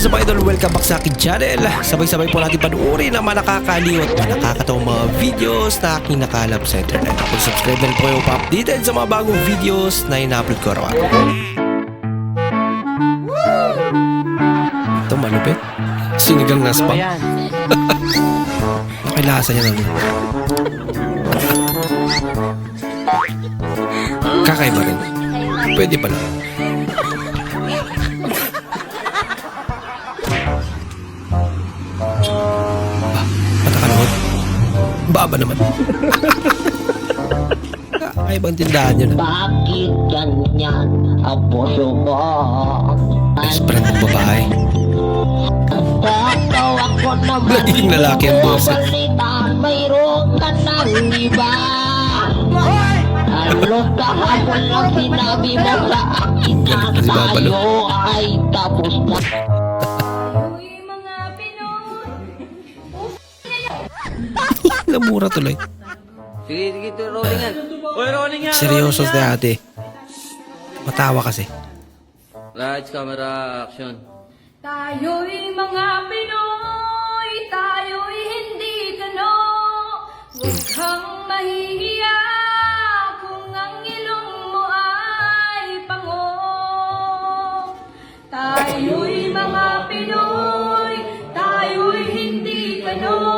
is up idol? Welcome back sa akin channel. Sabay-sabay po natin panuorin ang mga nakakaliw mga nakakatawang mga videos na aking nakalap sa internet. Kung subscribe na po kayo pa-updated sa mga bagong videos na ina-upload ko araw Ito malupit. Sinigang na spam. Nakilasa niya naman. Kakaiba rin. Pwede pala. Baba naman. Kakaibang tindahan yun. ah. Bakit ganyan ang puso ko? Best friend ng babae. Tataw ako naman Naging lalaki ang boss. eh. Balitaan mayroon ka ng iba Ano kahapon ang sinabi mo sa akin na Galit na si Babalo. tayo ay tapos na Uy, mga Pinoy! Lamura tuloy. Sige, sige, ito, rolling yan. Uy, rolling yan! Seryoso si ate. Matawa kasi. Lights, camera, action. Tayo'y mga Pinoy, tayo'y hindi gano. Huwag kang mahihiya kung ang ilong mo ay pango. Tayo'y mga Pinoy, tayo'y hindi gano.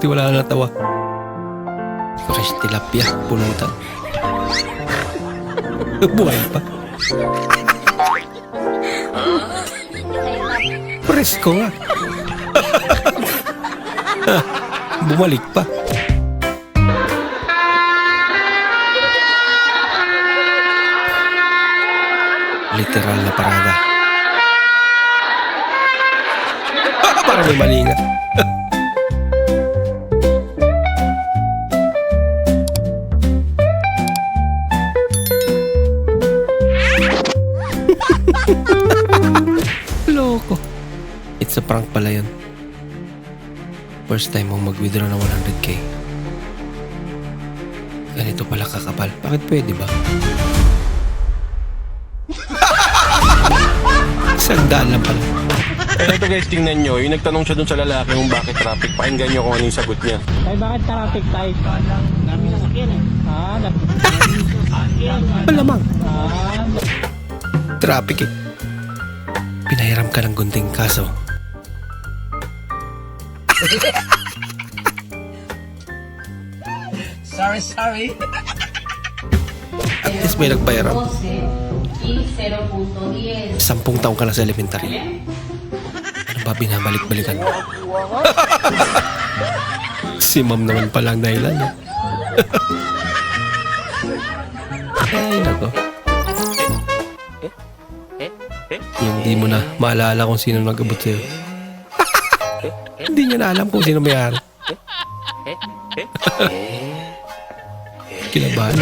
Buti wala na natawa. Fresh tilapia, pulutan. Buhay pa. Presko nga. Bumalik pa. Literal na parada. Parang may mali It's a prank pala yun. First time mong mag-withdraw ng 100k. Ganito pala kakapal. Bakit pwede ba? Isang daan lang pala. Pero ito guys, tingnan nyo, yung nagtanong siya dun sa lalaki kung bakit traffic, pakinggan nyo kung ano yung sagot niya. Ay, bakit traffic tayo? Dami na sakyan eh. Ah, dami. Malamang. Ah, Traffic eh. Pinahiram ka ng gunting kaso. Sorry, sorry. At least may nagpahiram. 12 y 0.10. Sampung taong ka na sa elementary. Ano ba binabalik-balikan mo? si ma'am naman pala ang dahilan. eh. Ay, nako. Yung di mo na maalala kung sino nag-abot sa'yo. Hindi niya na alam kung sino may-ari. Kinabahan.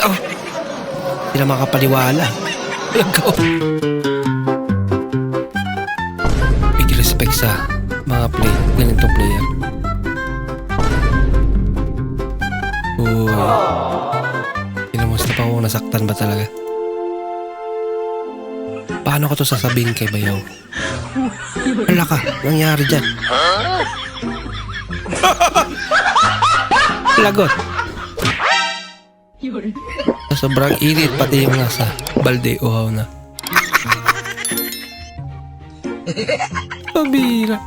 Oh, hindi na makapaniwala. Nagko. Big respect sa mga play, ganitong player. Uy. Kinamusta pa kung nasaktan ba talaga? Paano ko to sasabihin kay Bayaw? Wala ka, nangyari dyan. Lagot. Sobrang init, pati yung nasa balde uhaw na. Pabira.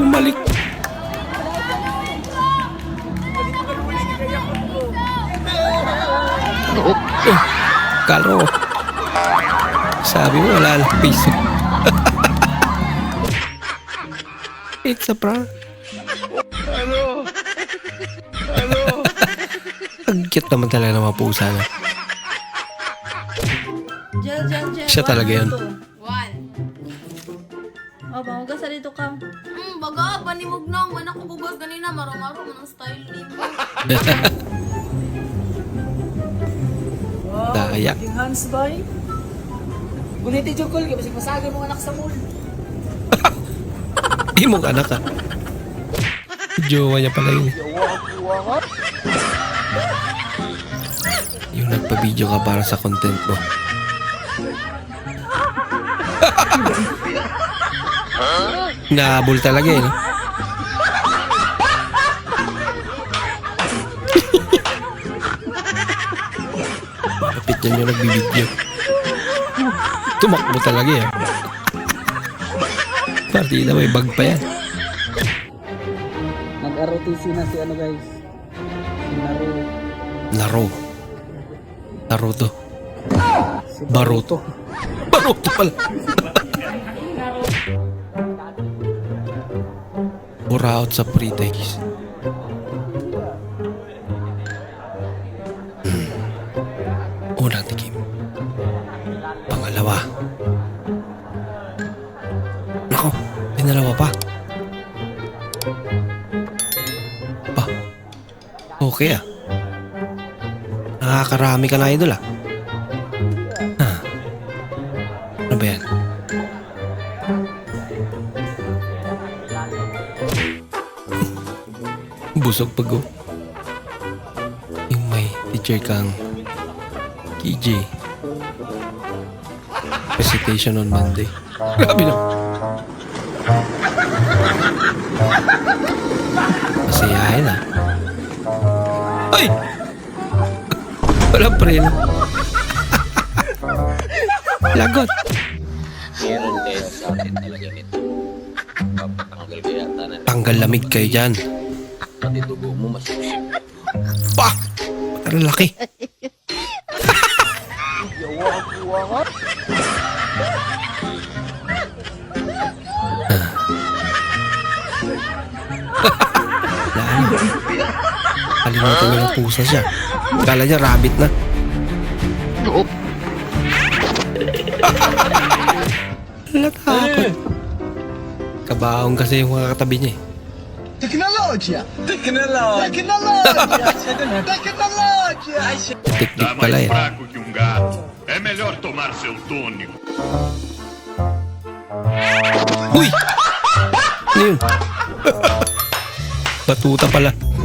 Bumalik. Oh, kalo. Sabi mo, wala lang piso. It's a prank. Ano? Ano? Ang Cute naman talaga ng mga pusa na. Siya talaga yun. Panimog na. Wala ko bugas ganina. Maro-maro mo ng style din mo. Daya. King Hans bay. Guniti jukol ka kasi masagay mo anak sa mall. Di mong anak ah. Jowa niya pala yun. Yung nagpa-video ka para sa content mo. Naabol talaga eh, no? Kapit yan yung nagbibideo. Tumakbo talaga eh. Partida may bag pa yan. Nag-ROTC na si ano guys. Si Naru. Laro. Naruto. Si Baruto. Baruto pala. Buraot sa pre-days. Okay ah. Nakakarami ka na idol ah. Ah. Ano ba yan? Busog pag oh. Yung may teacher kang KJ. Recitation on Monday. Grabe na. Masayahin ah. Ay! Walang preno. Lagot. Meron din sa atin talaga nito. Papatanggal ko yata na Tanggal lamig kayo dyan. pati dugo mo masusip. Pa! Ang laki. Lalo. Kalimutan niya ng pusa siya. Kala niya rabbit na. Natakot. Kabaong kasi yung mga katabi niya eh. Teknik Tá pala mais eh. fraco que um gato. É melhor tomar seu tônico. Uy! Ano yun? Batuta pala.